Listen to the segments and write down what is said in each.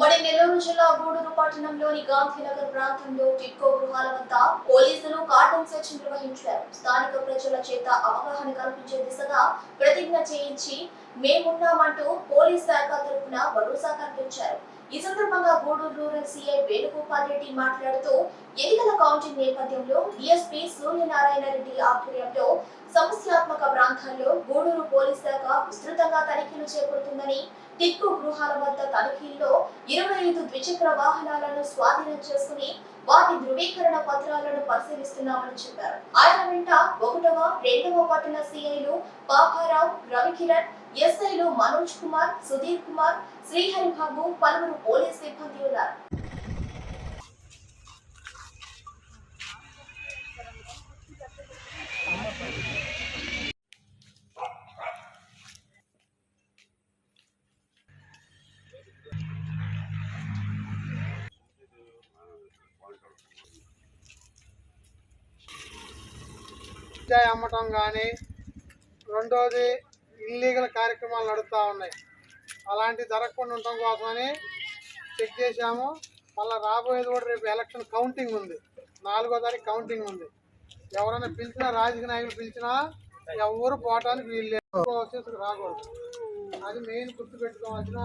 ఉమ్మడి నెల్లూరు జిల్లా గూడూరు పట్టణంలోని గాంధీనగర్ ప్రాంతంలో టిక్కో గృహాల వద్ద పోలీసులు కార్డన్ సెర్చ్ నిర్వహించారు. స్థానిక ప్రజల చేత అవగాహన కల్పించే దిశగా ప్రతిజ్ఞ చేయించి మేమున్నామంటూ పోలీస్ శాఖ తరపున భరోసా కల్పించారు. ఈ సందర్భంగా గూడూరు రూరల్ సిఐ వేణుగోపాల్ రెడ్డి మాట్లాడుతూ ఎన్నికల కౌంటింగ్ నేపథ్యంలో డిఎస్పీ సూర్యనారాయణ రెడ్డి ఆధ్వర్యంలో సమస్యాత్మక ప్రాంతాల్లో గూడూరు పోలీస్ శాఖ విస్తృతంగా తనిఖీలు చేపడుతుందని టిక్కు గృహాల వద్ద తనిఖీల్లో ఇరవై ఐదు ద్విచక్ర వాహనాలను స్వాధీనం చేసుకుని వాటి ధృవీకరణ పత్రాలను పరిశీలిస్తున్నామని చెప్పారు. ఆయన వెంట ఒకటవ రెండవ పట్టణ సిఐలు పాపారావు రవికిరణ్ ఎస్ఐలు మనోజ్ కుమార్ సుధీర్ కుమార్ శ్రీహరి బాబు పలువురు పోలీస్ సిబ్బంది ఉన్నారు. మిఠాయి అమ్మటం కానీ రెండోది ఇల్లీగల్ కార్యక్రమాలు నడుస్తూ ఉన్నాయి. అలాంటి జరగకుండా ఉండటం కోసమని చెక్ చేశాము. మళ్ళీ రాబోయేది కూడా రేపు ఎలక్షన్ కౌంటింగ్ ఉంది. నాలుగో తారీఖు కౌంటింగ్ ఉంది. ఎవరైనా పిలిచినా రాజకీయ నాయకులు పిలిచినా ఎవరు పోవటానికి వీలు లేదు. రాకూడదు. అది మెయిన్ గుర్తు పెట్టుకోవాల్సిన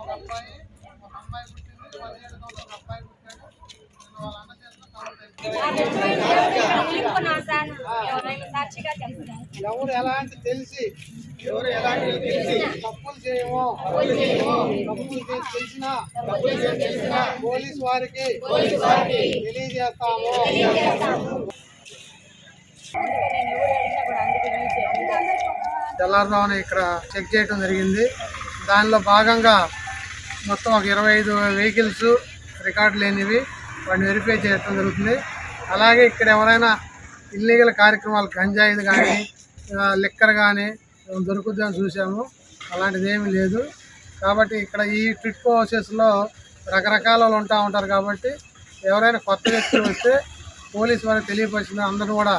ఒక అబ్బాయి ఒక అమ్మాయి పుట్టింది పదిహేడు సంవత్సరాల అబ్బాయి పుట్టాడు. వాళ్ళ అన్న చేసిన కౌంట్ ఎవరు ఎలాంటి తెలిసి ఎవరు ఎలాంటి తెలిసి తప్పులు చేయము తప్పులు తెలిసినా పోలీస్ వారికి తెలియజేస్తాము. తెల్లారుజామున ఇక్కడ చెక్ చేయడం జరిగింది. దానిలో భాగంగా మొత్తం ఒక ఇరవై ఐదు వెహికల్స్ రికార్డు లేనివి వాటిని వెరిఫై చేయడం జరుగుతుంది. అలాగే ఇక్కడ ఎవరైనా ఇల్లీగల్ కార్యక్రమాలు గంజాయిది కానీ లిక్కర్ కానీ దొరుకుద్దని చూసాము. అలాంటిది ఏమీ లేదు. కాబట్టి ఇక్కడ ఈ ట్రిప్ హౌసెస్లో రకరకాల వాళ్ళు ఉంటా ఉంటారు కాబట్టి ఎవరైనా కొత్త వ్యక్తులు వస్తే పోలీస్ వారికి తెలియపరిచిన అందరూ కూడా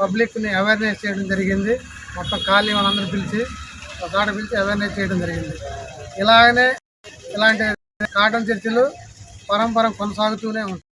పబ్లిక్ని అవేర్నెస్ చేయడం జరిగింది. మొత్తం ఖాళీ వాళ్ళందరూ పిలిచి ఒక పిలిచి అవేర్నెస్ చేయడం జరిగింది. ఇలాగనే ఇలాంటి కాటన్ చర్చలు పరంపర కొనసాగుతూనే ఉంటాయి.